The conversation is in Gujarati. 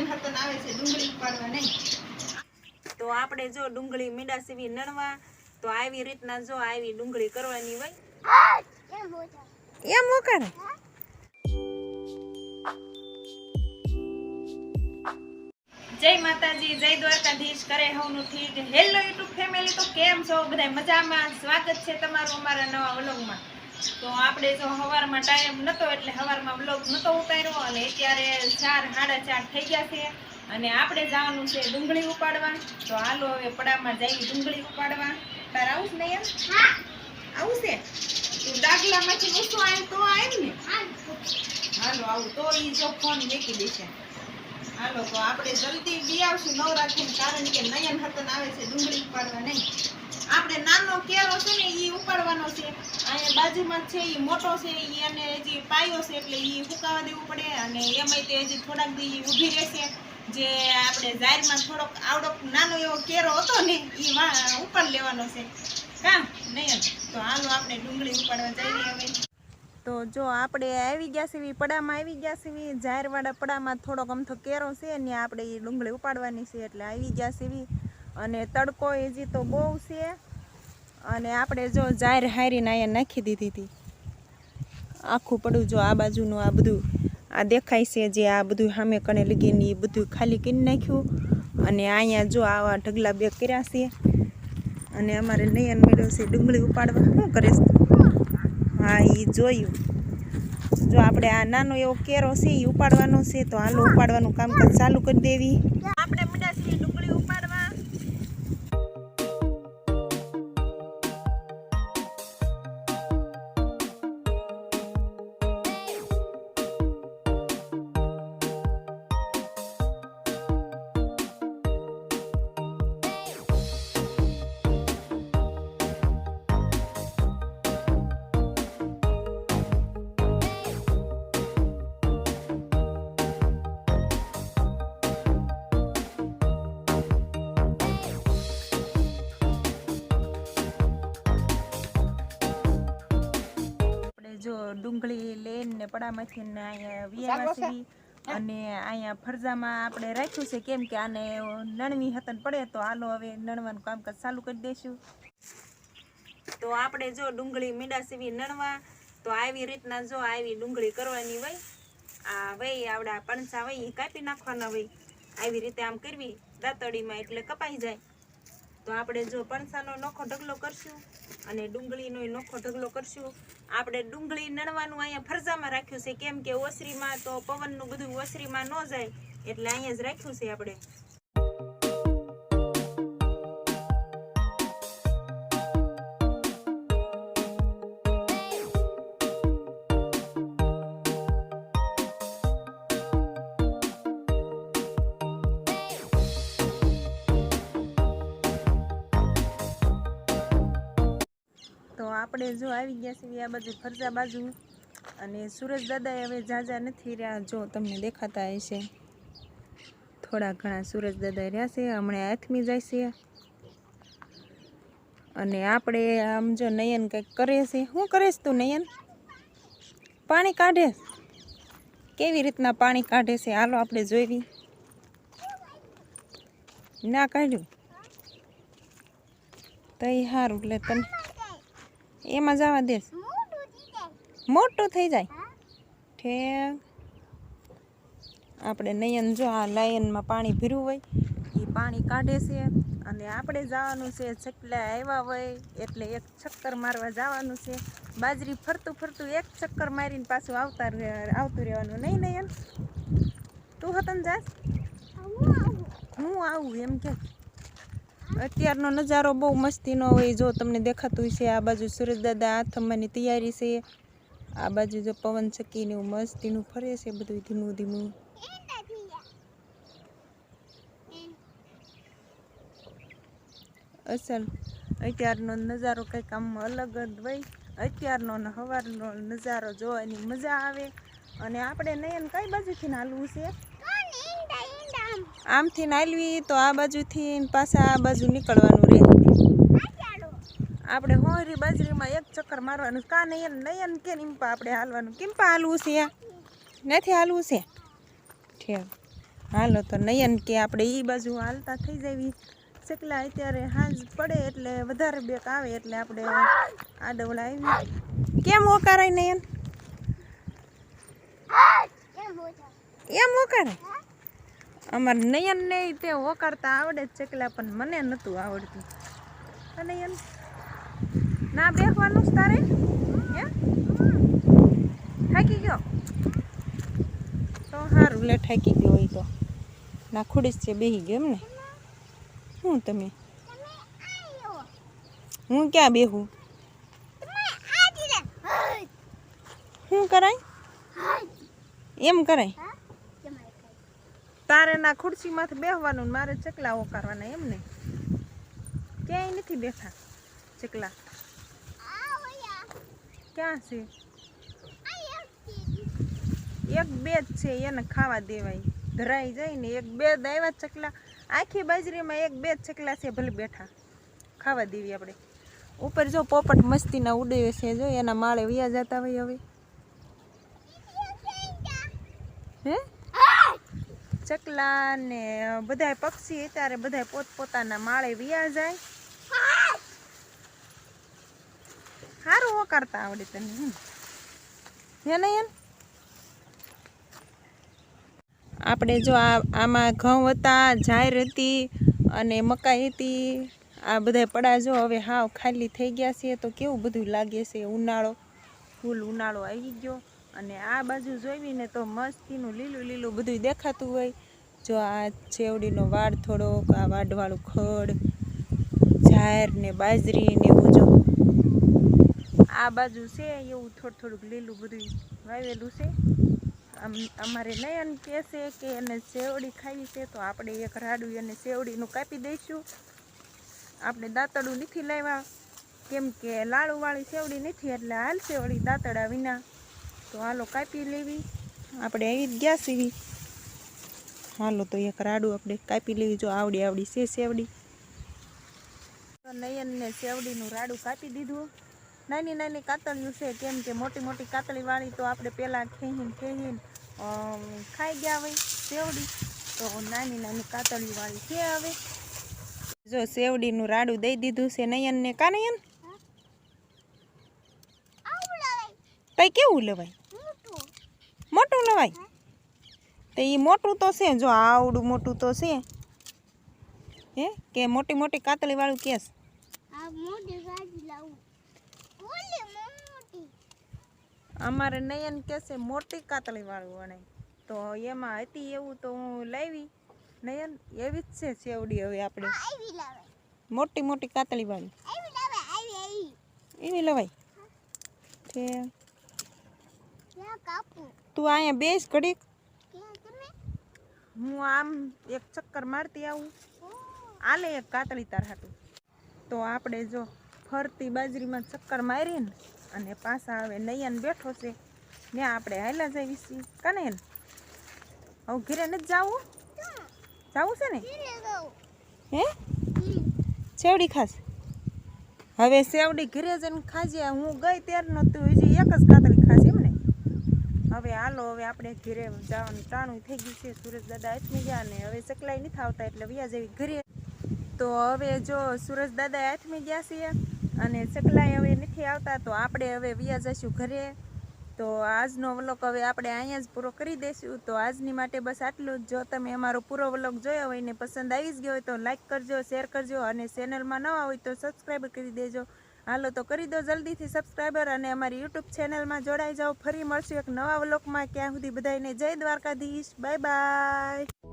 નયન હતન આવે છે ડુંગળી ઉપાડવા નહીં. તો આપણે જો ડુંગળી મીડા સીવી નણવા તો આવી રીતના જો આવી ડુંગળી કરવાની હોય. એમ મોકળે જય માતાજી જય દ્વારકાધીશ કરે હોનું ઠીક. હેલો યુટ્યુબ ફેમિલી તો કેમ છો? બધા મજામાં? સ્વાગત છે તમારું અમારા નવા વ્લોગમાં. તો આપણે જો સવારમાં ટાઈમ નતો એટલે સવારમાં બ્લોગ નહોતો ઉતાર્યો અને અત્યારે ચાર સાડા ચાર થઈ ગયા છે અને આપણે જવાનું છે ડુંગળી ઉપાડવા. તો હાલો હવે પડામાં જઈ ડુંગળી ઉપાડવા. તાર આવું જ નહીં આવું છે? તું ડાગલામાંથી ઊંચો આવે તો આવે ને? હાલો આવું તો એ જો ફોન મૂકી દેશે. હાલો તો આપણે જલ્દી બી આવશું નવરાત્રી કારણ કે નયન હતન આવે છે ડુંગળી ઉપાડવા નહીં. આપણે નાનો કેરો છે ને ઉપાડવાનો છે. અહીંયા બાજુમાં છે એ મોટો છે અને હજી પાયો છે એટલે એ ફૂકાવા દેવું પડે અને એમાંય તે હજી થોડાક દી ઊભી રહેશે. જે આપણે જાહેરમાં થોડોક આવડોક નાનો એવો કેરો હતો ને એ ઉપાડ લેવાનો છે. કા નહીં તો હાલો આપણે ડુંગળી ઉપાડવા જઈએ હવે. તો જો આપણે આવી ગયા સીવી પડામાં આવી ગયા સીવી જાહેરવાળા પડામાં થોડોક અમથો કેરો છે ને આપણે એ ડુંગળી ઉપાડવાની છે એટલે આવી ગયા સીવી અને તડકો હજી તો બહુ છે. અને આપણે જો જાહેર હારીને અહીંયા નાખી દીધી હતી. આખું પડું જો આ બાજુનું આ બધું, આ દેખાય છે જે આ બધું સામે કણે લગીને એ બધું ખાલી કરી નાખ્યું. અને અહીંયા જો આવા ઢગલા બે કર્યા છે. અને અમારે નયન મેળવ્યો છે ડુંગળી ઉપાડવા. શું કરે હા એ જોયું. જો આપણે આ નાનો એવો કેરો છે એ ઉપાડવાનો છે, તો હાલો ઉપાડવાનું કામકાજ ચાલુ કરી દેવી. ડુંગળી લઈને પડામાંથી ને અહીંયા વિયાવા અને અહીંયા ફરજામાં આપણે રાખ્યું છે કેમ કે આને નણવી હતન પડે તો હાલો હવે નણવાનું કામકાજ ચાલુ કરી દઈશું તો આપણે જો ડુંગળી મીડા સીવી નણવા તો આવી રીતના જો આવી ડુંગળી કરવાની હોય આ વય આવડા પણસા વય એ કાપી નાખવાના હોય. આવી રીતે આમ કરવી દાંતડીમાં એટલે કપાઈ જાય. તો આપણે જો પણસાનો નોખો ઢગલો કરશું અને ડુંગળીનો નોખો ઢગલો કરશું. આપણે ડુંગળી નણવાનું અહીંયા ફરજામાં રાખ્યું છે. કેમ કે ઓસરીમાં તો પવનનું બધું ઓસરીમાં ન જાય, એટલે અહીંયા જ રાખ્યું છે આપણે. આપણે જો આવી ગયા છીએ આ બાજુ ફરજા બાજુ અને સુરજ દાદાએ હવે જાજા નથી રહ્યા, જો તમને દેખાતા હશે. થોડા ઘણા સુરજ દાદા રહ્યા છે, હમણાં હાથમી જાય છે. અને આપણે આમ જો નયન કંઈક કરે છે, શું કરીશ તું નયન? પાણી કાઢે. કેવી રીતના પાણી કાઢે છે, હાલો આપણે જોઈવી. ના કાઢ્યું. તો એ સારું એટલે તને એમાં જવા દે. મોટું થઈ જાય. ઠેક. આપણે નયન જો આ લાયનમાં પાણી ભીરું હોય એ પાણી કાઢે છે અને આપણે જવાનું છે જેટલા આવ્યા હોય એટલે એક ચક્કર મારવા જવાનું છે. બાજરી ફરતું ફરતું એક ચક્કર મારીને પાછું આવતા આવતું રહેવાનું. નહીં, નયન? તું હતન જાસ? હું આવું એમ કે. અત્યારનો નજારો બહુ મસ્તીનો હોય, જો તમને દેખાતું છે આ બાજુ સુરજ દાદા આથમવાની તૈયારી છે. આ બાજુ જો પવન ચક્કીને એવું મસ્તીનું ફરે છે બધું ધીમું ધીમું. અસલ, અત્યારનો નજારો કંઈક આમ અલગ જ હોય. અત્યારનો ને સવારનો નજારો જોવાની મજા આવે. અને આપણે નયન કઈ બાજુથી હાલવું છે? આમથી નાલવી તો આ બાજુથી પાછા આ બાજુ નીકળવાનું રહે આપણે હોરી બાજરીમાં એક ચક્કર મારવાનું. કા નહીં નયન કે નિમ્પા આપણે હાલવાનું? કિમ્પા હાલવું છે નથી હાલવું છે? ઠેક. હાલો તો નયન કે આપણે એ બાજુ હાલતા થઈ જવી. ચકલા અત્યારે હાંજ પડે એટલે વધારે બેક આવે એટલે આપણે આડવડા આવી કેમ ઓકારાય નયન? એમ ઓકારે અમાર નયન ને તે ઓકારતા આવડે જ ચકલા પણ મને નહોતું આવડતું. અને નયન? ના બેસવાનું જ તારે? હે? થાકી ગયો? તો સારું લે થાકી ગયો હોય તો. ના ખુડીશ છે બેહી ગયો એમ ને શું તમે? હું ક્યાં બેહું? શું કરાય? એમ કરાય? તારે ના ખુરશીમાંથી બેસવાનું ને મારે ચકલા ઓકારવાના એમને ક્યાંય નથી બેઠા ચકલા. ક્યાં છે? એક બે જ છે, એને ખાવા દેવાય. ધરાઈ જાય ને એક બે જ આવ્યા ચકલા. આખી બાજરીમાં એક બે જ ચકલા છે, ભલે બેઠા. ખાવા દેવી આપણે. ઉપર જો પોપટ મસ્તીના ઉડે છે, જો એના માળે વ્યા જતા હોય હવે હે ચકલા ને બધાય પક્ષી અત્યારે બધા પોતપોતાના માળે વિયા જાય. સારું વકારતા આવડે તને. હે નયન આપણે જો આમાં ઘઉં હતા જાહેર હતી અને મકાઈ હતી. આ બધા પડા જો હવે હાવ ખાલી થઈ ગયા છે. તો કેવું બધું લાગે છે? ઉનાળો, ફૂલ ઉનાળો આવી ગયો. અને આ બાજુ જોઈને તો મસ્તીનું લીલું લીલું બધું દેખાતું હોય. જો આ છેવડીનો વાડ થોડોક, આ વાડવાળું ખડ જાહેર ને બાજરી ને એવું જો. આ બાજુ છે એવું થોડું થોડુંક લીલું બધું વાવેલું છે. અમારે નયન કહે છે કે એને સેવડી ખાવી છે તો આપણે એક રાડું અને સેવડીનું કાપી દઈશું. આપણે દાંતડું નથી લાવ્યા. કેમ કે લાડુવાળી સેવડી નથી, એટલે હાલ સેવડી દાંતડા વિના તો હાલો કાપી લેવી. આપણે આવી જ ગયા સીવી હાલો તો એક રાડું આપણે કાપી લેવી. જો આવડી આવડી છે સેવડી. તો નયનને સેવડીનું રાડું કાપી દીધું. નાની નાની કાતળિયું છે કેમ કે મોટી મોટી કાતળી વાળી તો આપણે પહેલાં ખેહીને ખેહીને ખાઈ ગયા હોય સેવડી. તો નાની નાની કાતળી વાળી છે હવે. જો સેવડીનું રાડું દઈ દીધું છે નયનને. કા નયન? કઈ કેવું લેવાય? મોટું લેવાય? તો એ મોટું તો છે જો આવડું મોટું તો છે. હે? કે મોટી મોટી કાતળી વાળું કેસ? અમારે નયન કેસે મોટી કાતળી વાળું વણે. તો એમાં હતી એવું તો હું લાવી. નયન એવી જ છે સેવડી હવે આપણે. મોટી મોટી કાતળી વાળી. એવી લવાય. તે તું અહીંયા બેસ ઘડીક. હું આમ એક ચક્કર મારતી આવું. આલે એક કાતળી તાર હાટું. તો આપણે જો ફરતી બાજરીમાં ચક્કર મારીને અને પાછા હવે નૈયાને બેઠો છે. ને આપણે હાલા જઈએ છીએ કને હવે ઘીરે નથી જાવું? જાવું છે ને? હે? સેવડી ખાસ. હવે સેવડી ઘીરે જઈને ખાજે. હું ગઈ ત્યારનો તું હજી એક જ કાતળી ને હવે હાલો, હવે આપણે ઘરે જવાનું ટાણું થઈ ગયું છે. સુરજ દાદા ગયા ને હવે સકલાઈ નથી આવતા એટલે વ્યાજ એવી ઘરે. તો હવે જો સુરજ દાદા હાથમી ગયા છે અને સકલાઈ હવે નથી આવતા, તો આપણે હવે વ્યા જઈશું ઘરે. તો આજનો વ્લોગ હવે આપણે અહીંયા જ પૂરો કરી દઈશું. તો આજની માટે બસ આટલું જ. જો તમે અમારો પૂરો વ્લોગ જોયો હોય ને પસંદ આવી જ ગયો હોય તો લાઇક કરજો, શેર કરજો અને ચેનલમાં નવા હોય તો સબસ્ક્રાઈબ કરી દેજો. હાલો તો કરી દો જલ્દીથી સબસ્ક્રાઈબર અને અમારી યુટ્યુબ ચેનલમાં જોડાઈ જાઓ. ફરી મળશું એક નવા વ્લોગમાં ક્યાં સુધી બધાને જય દ્વારકાધીશ. Bye bye